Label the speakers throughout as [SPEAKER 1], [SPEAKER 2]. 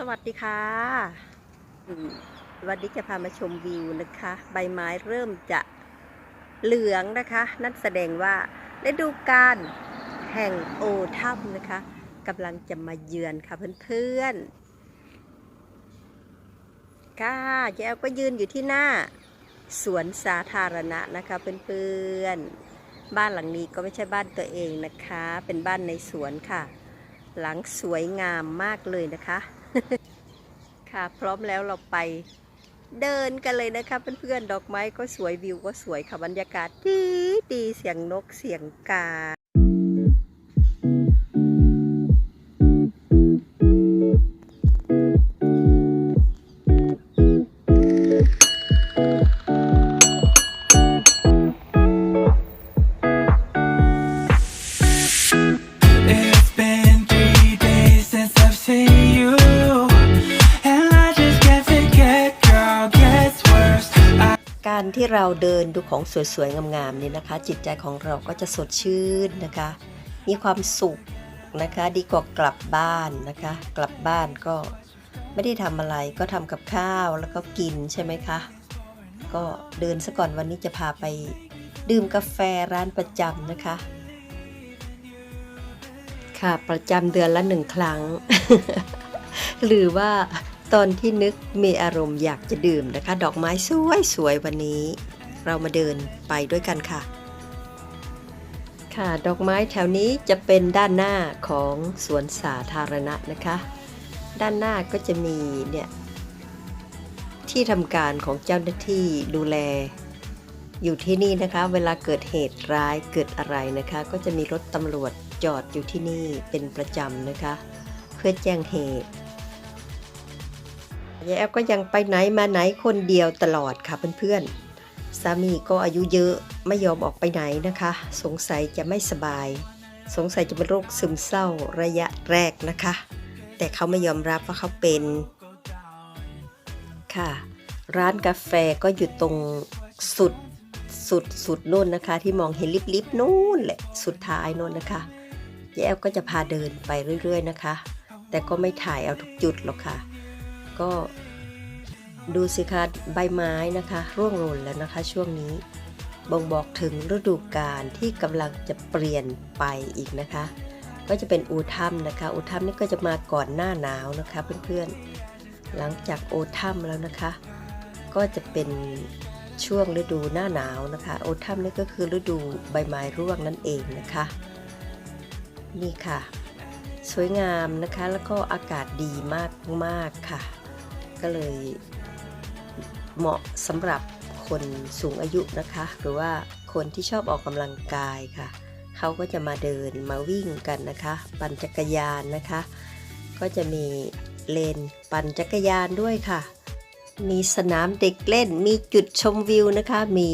[SPEAKER 1] สวัสดีค่ะ วันนี้จะพามาชมวิวนะคะ ใบไม้เริ่มจะเหลืองนะคะ นั่นแสดงว่าฤดูกาลแห่งโอทัมนะคะกำลังจะมาเยือนค่ะเพื่อนๆค่ะแย้วก็ยืนอยู่ที่หน้า สวนสาธารณะนะคะเพื่อนๆ บ้านหลังนี้ก็ไม่ใช่บ้านตัวเองนะคะ เป็นบ้านในสวนค่ะ หลังสวยงามมากเลยนะคะ ค่ะ พร้อมแล้วเราไปเดินกันเลยนะคะเพื่อนๆ ดอกไม้ก็สวยวิวก็สวยค่ะบรรยากาศดีดีเสียงนกเสียงกา เราเดินดูของสวยๆ งามๆนี่นะคะ จิตใจของเราก็จะสดชื่นนะคะ มีความสุขนะคะ ดีกว่ากลับบ้านนะคะ กลับบ้านก็ไม่ได้ทำอะไรก็ทำกับข้าวแล้วก็กินใช่ไหมคะ ก็เดินซะก่อนวันนี้จะพาไปดื่มกาแฟร้านประจำนะคะ ค่ะประจำเดือนละหนึ่งครั้ง หรือว่า ตอนที่นึกมีอารมณ์อยากจะดื่มนะคะ ดอกไม้สวยสวยวันนี้ เรามาเดินไปด้วยกันค่ะ ค่ะดอกไม้แถวนี้จะเป็นด้านหน้าของสวนสาธารณะนะคะ ด้านหน้าก็จะมีเนี่ยที่ทำการของเจ้าหน้าที่ดูแล อยู่ที่นี่นะคะ เวลาเกิดเหตุร้ายเกิดอะไรนะคะ ก็จะมีรถตำรวจจอดอยู่ที่นี่เป็นประจำนะคะ เพื่อแจ้งเหตุ ยายแอฟก็ยังไปไหนมาไหนคนเดียวตลอดค่ะเพื่อนๆ สามีก็อายุเยอะไม่ยอมออกไปไหนนะคะ สงสัยจะไม่สบาย สงสัยจะเป็นโรคซึมเศร้าระยะแรกนะคะ แต่เขาไม่ยอมรับว่าเขาเป็น ค่ะ ร้านกาแฟก็อยู่ตรงสุดสุดสุดนู่นนะคะ ที่มองเห็นลิบๆนู่นแหละสุดท้ายนู่นนะคะยายแอฟก็จะพาเดินไปเรื่อย ๆ นะคะ แต่ก็ไม่ถ่ายเอาทุกจุดหรอกค่ะ ก็ดูสิคะใบไม้นะคะร่วงหล่นแล้วนะคะช่วงนี้บ่งบอกถึงฤดูกาลที่กำลังจะเปลี่ยนไปอีกนะคะ ก็จะเป็นอูทัมนะคะ อูทัมนี่ก็จะมาก่อนหน้าหนาวนะคะเพื่อนๆ หลังจากโอทัมแล้วนะคะ ก็จะเป็นช่วงฤดูหน้าหนาวนะคะโอทัมนี่ก็คือฤดูใบไม้ร่วงนั่นเองนะคะ นี่ค่ะ สวยงามนะคะแล้วก็อากาศดีมากมากๆค่ะ ก็เลยเหมาะสำหรับคนสูงอายุนะคะ หรือว่าคนที่ชอบออกกำลังกายค่ะ เขาก็จะมาเดินมาวิ่งกันนะคะ ปั่นจักรยานนะคะ ก็จะมีเลนปั่นจักรยานด้วยค่ะ มีสนามเด็กเล่น มีจุดชมวิวนะคะ มี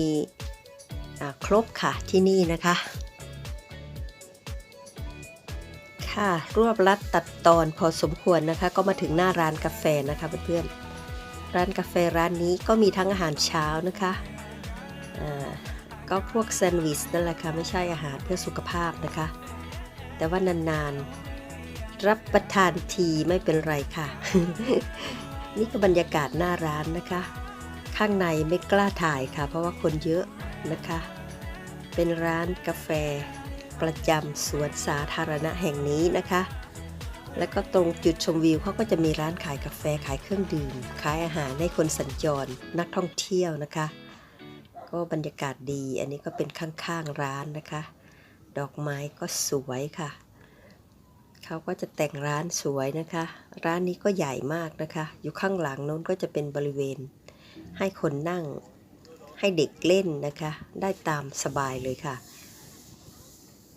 [SPEAKER 1] ครบค่ะที่นี่นะคะ ค่ะ รวบรัดตัดตอนพอสมควรนะคะ ก็มาถึงหน้าร้านกาแฟนะคะเพื่อนๆร้านกาแฟร้านนี้ก็มีทั้งอาหารเช้านะคะอ่าก็พวกแซนด์วิชนั่นแหละค่ะไม่ใช่อาหารเพื่อสุขภาพนะคะ แต่ว่านานๆ รับประทานทีไม่เป็นไรค่ะ นี่ก็บรรยากาศหน้าร้านนะคะ ข้างในไม่กล้าถ่ายค่ะ เพราะว่าคนเยอะนะคะ เป็นร้านกาแฟ ประจำสวนสาธารณะแห่งนี้นะคะ แล้วก็ตรงจุดชมวิวเขาก็จะมีร้านขายกาแฟขายเครื่องดื่ม ขายอาหารให้คนสัญจรนักท่องเที่ยวนะคะ ก็บรรยากาศดี อันนี้ก็เป็นข้างๆร้านนะคะ ดอกไม้ก็สวยค่ะเขาก็จะแต่งร้านสวยนะคะ ร้านนี้ก็ใหญ่มากนะคะ อยู่ข้างหลังโน้นก็จะเป็นบริเวณ ให้คนนั่งให้เด็กเล่นนะคะ ได้ตามสบายเลยค่ะ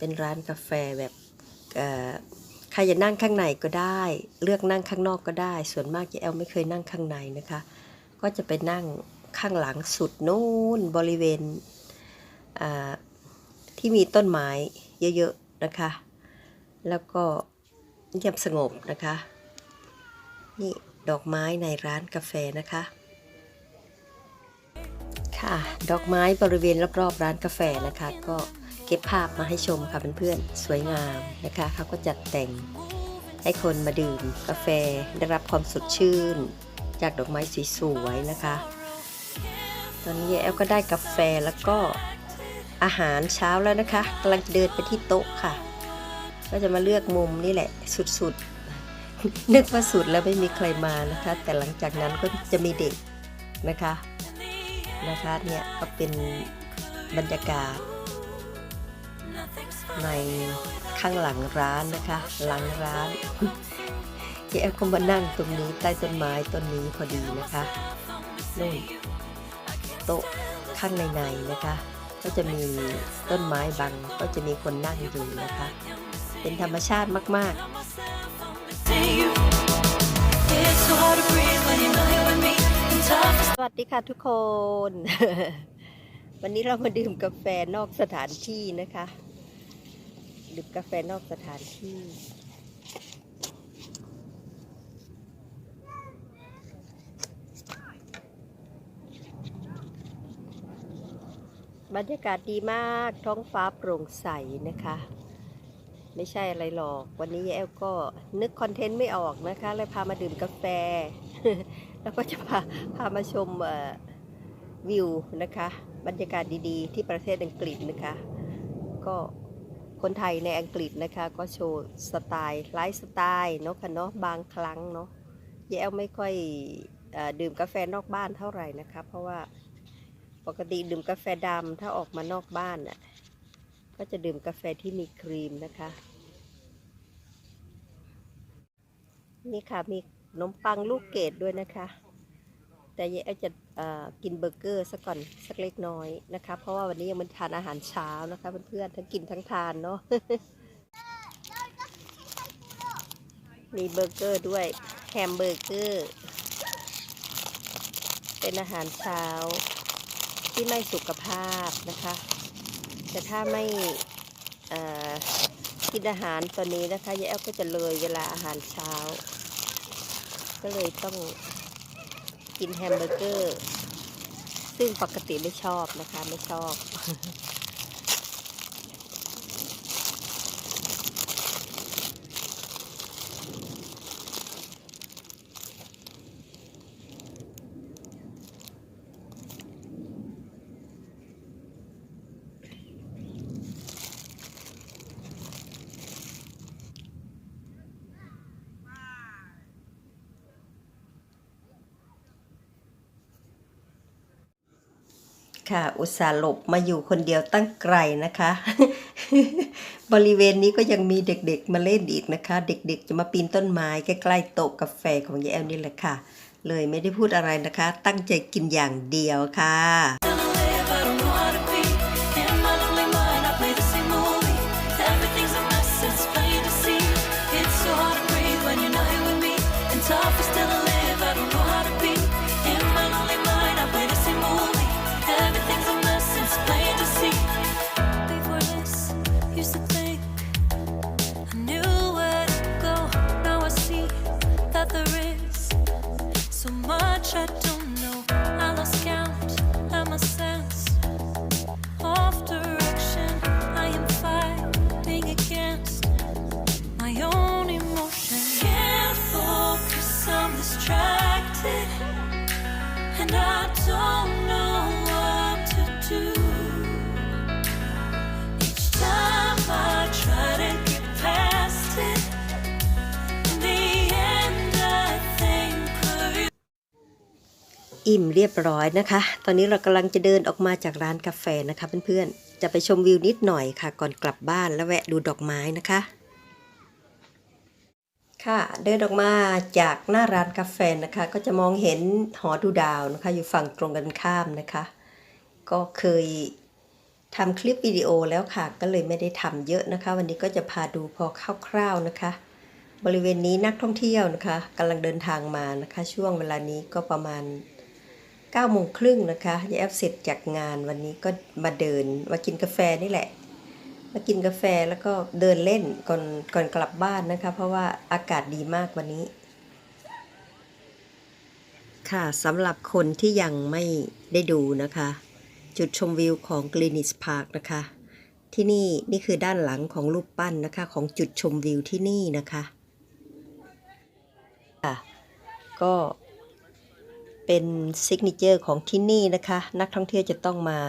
[SPEAKER 1] เป็นร้านกาแฟแบบใครจะนั่งข้างในก็ได้ เลือกนั่งข้างนอกก็ได้ ส่วนมากจะแอลไม่เคยนั่งข้างในนะคะ ก็จะไปนั่งข้างหลังสุดนู่นบริเวณที่มีต้นไม้เยอะๆนะคะ แล้วก็เงียบสงบนะคะ นี่ดอกไม้ในร้านกาแฟนะคะ ค่ะ ดอกไม้บริเวณรอบๆร้านกาแฟนะคะก็ ก็บภาพมาให้ชมค่ะเพื่อนๆ สวยงามนะคะเขาก็จัดแต่งให้คนมาดื่มกาแฟได้รับความสดชื่น จากดอกไม้สวยๆนะคะ ตอนนี้แอลก็ได้กาแฟแล้วก็อาหารเช้าแล้วนะคะกำลังเดินไปที่โต๊ะค่ะ ก็จะมาเลือกมุมนี่แหละสุดๆ นึกว่าสุดแล้วไม่มีใครมานะคะ แต่หลังจากนั้นก็จะมีเด็กนะคะนะคะเนี่ยก็เป็นบรรยากาศ ในข้างหลังร้านนะคะ หลังร้านเจ๊แอลก็มานั่งตรงนี้ใต้ต้นไม้ต้นนี้พอดีนะคะนู่นโต๊ะข้างในในๆนะคะ ก็จะมีต้นไม้บังก็จะมีคนนั่งอยู่นะคะ เป็นธรรมชาติมาก ๆ สวัสดีค่ะทุกคน วันนี้เรามาดื่มกาแฟนอกสถานที่นะคะ ดื่มกาแฟนอกสถานที่ บรรยากาศดีมากท้องฟ้าโปร่งใสนะคะ ไม่ใช่อะไรหรอก วันนี้แอลก็นึกคอนเทนต์ไม่ออกนะคะ เลยพามาดื่มกาแฟ แล้วก็จะพาพามาชมวิวนะคะ บรรยากาศดีๆ ที่ประเทศอังกฤษนะคะ ก็ คนไทยในอังกฤษนะคะ ก็โชว์สไตล์ไลฟ์สไตล์เนาะค่ะเนาะบางครั้งเนาะแยลไม่ค่อยอดื่มกาแฟนอกบ้านเท่าไหร่นะคะ เพราะว่าปกติดื่มกาแฟดำถ้าออกมานอกบ้านน่ะก็จะดื่มกาแฟที่มีครีมนะคะ นี่ค่ะมีขนมปังลูกเกดด้วยนะคะ แต่ยายจะกินเบอร์เกอร์สักก่อนสักเล็กน้อยนะคะ เพราะว่าวันนี้ยังไมันทานอาหารเช้านะคะเพื่อนๆทั้งกินทั้งทานเนาะมีเบอร์เกอร์ด้วยแฮมเบอร์เกอร์ เป็นอาหารเช้าที่ไม่สุขภาพนะคะ แต่ถ้าไม่กินอาหารตัวนี้นะคะยายแอลก็จะเลยเวลาอาหารเช้า ก็เลยต้อง กินแฮมเบอร์เกอร์ ซึ่งปกติไม่ชอบนะคะ ไม่ชอบ ค่ะ อุตส่าห์หลบมาอยู่คนเดียวตั้งไกลนะคะ บริเวณนี้ก็ยังมีเด็กๆมาเล่นอีกนะคะ เด็กๆจะมาปีนต้นไม้ใกล้ๆโต๊ะกาแฟของยายแอลนี่แหละค่ะ เลยไม่ได้พูดอะไรนะคะ ตั้งใจกินอย่างเดียวค่ะ อิ่มเรียบร้อยนะคะ ตอนนี้เรากำลังจะเดินออกมาจากร้านกาแฟนะคะเพื่อนๆ จะไปชมวิวนิดหน่อยค่ะ ก่อนกลับบ้านแล้วแวะดูดอกไม้นะคะ ค่ะเดินออกมาจากหน้าร้านกาแฟนะคะ ก็จะมองเห็นหอดูดาวนะคะ อยู่ฝั่งตรงกันข้ามนะคะ ก็เคยทำคลิปวิดีโอแล้วค่ะ ก็เลยไม่ได้ทำเยอะนะคะ วันนี้ก็จะพาดูพอคร่าวๆนะคะบริเวณนี้นักท่องเที่ยวนะคะกำลังเดินทางมานะคะ ช่วงเวลานี้ก็ประมาณ 9โมงครึ่งนะคะยายแอฟเสร็จจากงานวันนี้ก็มาเดินมากินกาแฟนี่แหละ มากินกาแฟแล้วก็เดินเล่นก่อนก่อนกลับบ้านนะคะ เพราะว่าอากาศดีมากวันนี้ ค่ะสำหรับคนที่ยังไม่ได้ดูนะคะ จุดชมวิวของกรีนิสพาร์คนะคะ ที่นี่นี่คือด้านหลังของรูปปั้นนะคะ ของจุดชมวิวที่นี่นะคะก็ เป็นซิกเนเจอร์ของที่นี่นะคะ นักท่องเที่ยวจะต้องมา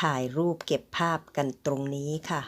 [SPEAKER 1] ถ่ายรูปเก็บภาพกันตรงนี้ค่ะ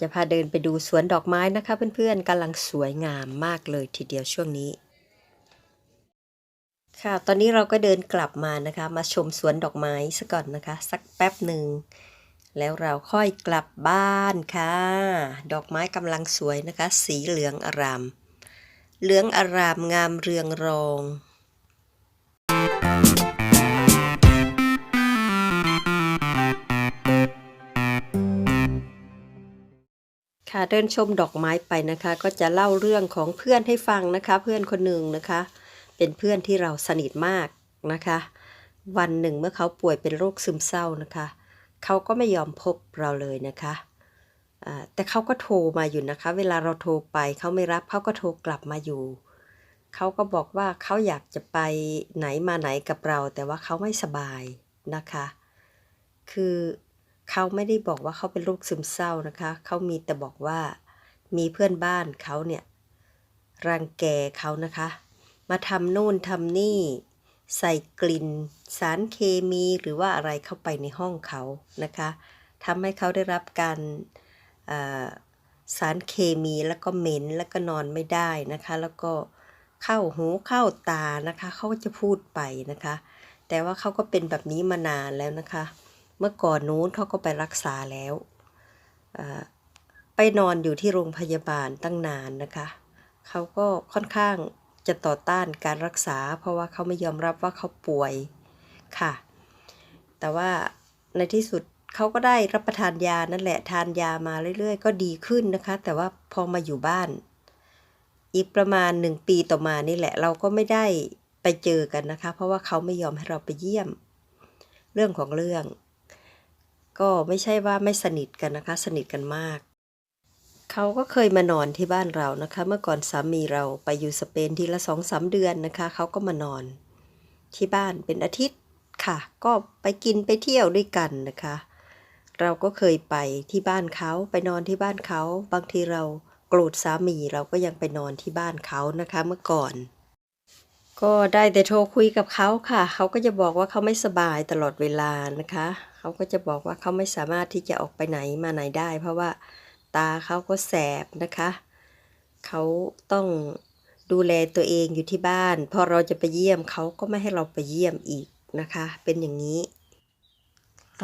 [SPEAKER 1] จะพาเดินไปดูสวนดอกไม้นะคะเพื่อนๆกำลังสวยงามมากเลยทีเดียวช่วงนี้ ค่ะ ตอนนี้เราก็เดินกลับมานะคะ มาชมสวนดอกไม้ซะก่อนนะคะ สักแป๊บหนึ่ง แล้วเราค่อยกลับบ้านค่ะ ดอกไม้กำลังสวยนะคะ สีเหลืองอารามเหลืองอารามงามเรืองรอง ค่ะเดินชมดอกไม้ไปนะคะ ก็จะเล่าเรื่องของเพื่อนให้ฟังนะคะ เพื่อนคนหนึ่งนะคะ เป็นเพื่อนที่เราสนิทมากนะคะ วันหนึ่งเมื่อเขาป่วยเป็นโรคซึมเศร้านะคะ เขาก็ไม่ยอมพบเราเลยนะคะแต่เขาก็โทรมาอยู่นะคะ เวลาเราโทรไปเขาไม่รับเขาก็โทรกลับมาอยู่ เขาก็บอกว่าเขาอยากจะไปไหนมาไหนกับเรา แต่ว่าเขาไม่สบายนะคะ คือ เขาไม่ได้บอกว่าเขาเป็นโรคซึมเศร้านะคะ เขามีแต่บอกว่ามีเพื่อนบ้านเขาเนี่ยรังแกเขานะคะ มาทำนู่นทำนี่ ใส่กลิ่น สารเคมีหรือว่าอะไรเข้าไปในห้องเขานะคะทำให้เขาได้รับการสารเคมีแล้วก็เหม็นแล้วก็นอนไม่ได้นะคะ แล้วก็เข้าหูเข้าตานะคะ เขาก็จะพูดไปนะคะ แต่ว่าเขาก็เป็นแบบนี้มานานแล้วนะคะ เมื่อก่อนนู้นเขาก็ไปรักษาแล้ว ไปนอนอยู่ที่โรงพยาบาลตั้งนานนะคะ เขาก็ค่อนข้างจะต่อต้านการรักษา เพราะว่าเขาไม่ยอมรับว่าเขาป่วยค่ะ แต่ว่าในที่สุดเขาก็ได้รับประทานยานั่นแหละทานยามาเรื่อยๆ ก็ดีขึ้นนะคะ แต่ว่าพอมาอยู่บ้าน อีกประมาณหนึ่งปีต่อมานี่แหละ เราก็ไม่ได้ไปเจอกันนะคะ เพราะว่าเขาไม่ยอมให้เราไปเยี่ยม เรื่องของเรื่อง ก็ไม่ใช่ว่าไม่สนิทกันนะคะ สนิทกันมาก เขาก็เคยมานอนที่บ้านเรานะคะ เมื่อก่อนสามีเราไปอยู่สเปนทีละสองสามเดือนนะคะ เขาก็มานอน ที่บ้านเป็นอาทิตย์ค่ะ ก็ไปกินไปเที่ยวด้วยกันนะคะ เราก็เคยไปที่บ้านเขาไปนอนที่บ้านเขา บางทีเราโกรธสามีเราก็ยังไปนอนที่บ้านเขานะคะ เมื่อก่อน ก็ได้แต่โทรคุยกับเขาค่ะ เขาก็จะบอกว่าเขาไม่สบายตลอดเวลานะคะ เขาก็จะบอกว่าเขาไม่สามารถที่จะออกไปไหนมาไหนได้ เพราะว่าตาเขาก็แสบนะคะ เขาต้องดูแลตัวเองอยู่ที่บ้าน พอเราจะไปเยี่ยมเขาก็ไม่ให้เราไปเยี่ยมอีกนะคะ เป็นอย่างนี้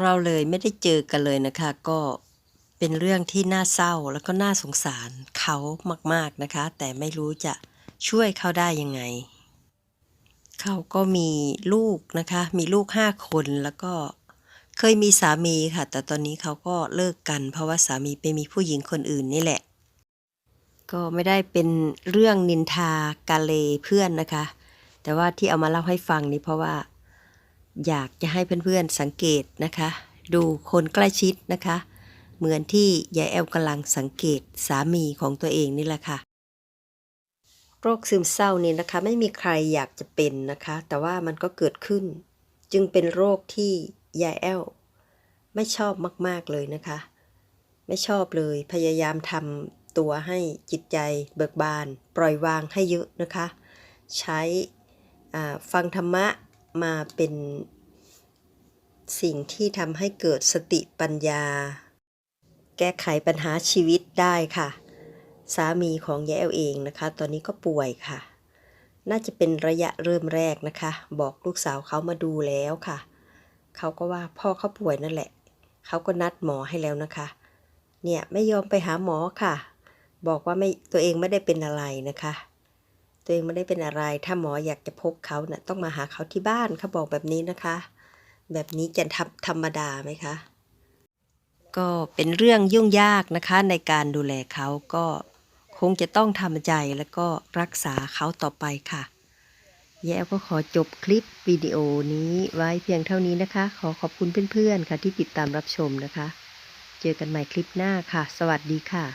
[SPEAKER 1] เราเลยไม่ได้เจอกันเลยนะคะ ก็เป็นเรื่องที่น่าเศร้าแล้วก็น่าสงสารเขามากๆนะคะ แต่ไม่รู้จะช่วยเขาได้ยังไง เขาก็มีลูกนะคะ มีลูกห้าคนแล้วก็ เคยมีสามีค่ะ แต่ตอนนี้เขาก็เลิกกัน เพราะว่าสามีไปมีผู้หญิงคนอื่นนี่แหละ ก็ไม่ได้เป็นเรื่องนินทากาเลเพื่อนนะคะ แต่ว่าที่เอามาเล่าให้ฟังนี่เพราะว่า อยากจะให้เพื่อนๆสังเกตนะคะ ดูคนใกล้ชิดนะคะ เหมือนที่ยายแอลกำลังสังเกตสามีของตัวเองนี่แหละค่ะโรคซึมเศร้านี่นะคะ ไม่มีใครอยากจะเป็นนะคะ แต่ว่ามันก็เกิดขึ้น จึงเป็นโรคที่ ยายแอลไม่ชอบมาก ๆ เลยนะคะ ไม่ชอบเลยพยายามทำตัวให้จิตใจเบิกบาน ปล่อยวางให้เยอะนะคะ ใช้ฟังธรรมะมาเป็นสิ่งที่ทำให้เกิดสติปัญญา แก้ไขปัญหาชีวิตได้ค่ะ สามีของยายแอลเองนะคะ ตอนนี้ก็ป่วยค่ะ น่าจะเป็นระยะเริ่มแรกนะคะ บอกลูกสาวเขามาดูแล้วค่ะ เขาก็ว่าพ่อเขาป่วยนั่นแหละ เขาก็นัดหมอให้แล้วนะคะ เนี่ยไม่ยอมไปหาหมอค่ะ บอกว่าไม่ตัวเองไม่ได้เป็นอะไรนะคะ ตัวเองไม่ได้เป็นอะไร ถ้าหมออยากจะพบเขาเนะ่ะต้องมาหาเขาที่บ้านเขาบอกแบบนี้นะคะ แบบนี้จะทำธรรมดาไหมคะ ก็เป็นเรื่องยุ่งยากนะคะในการดูแลเขาก็คงจะต้องทำใจแล้วก็รักษาเขาต่อไปค่ะ แย้ก็ขอจบคลิปวิดีโอนี้ไว้เพียงเท่านี้นะคะ ขอขอบคุณเพื่อนๆค่ะที่ติดตามรับชมนะคะ เจอกันใหม่คลิปหน้าค่ะ สวัสดีค่ะ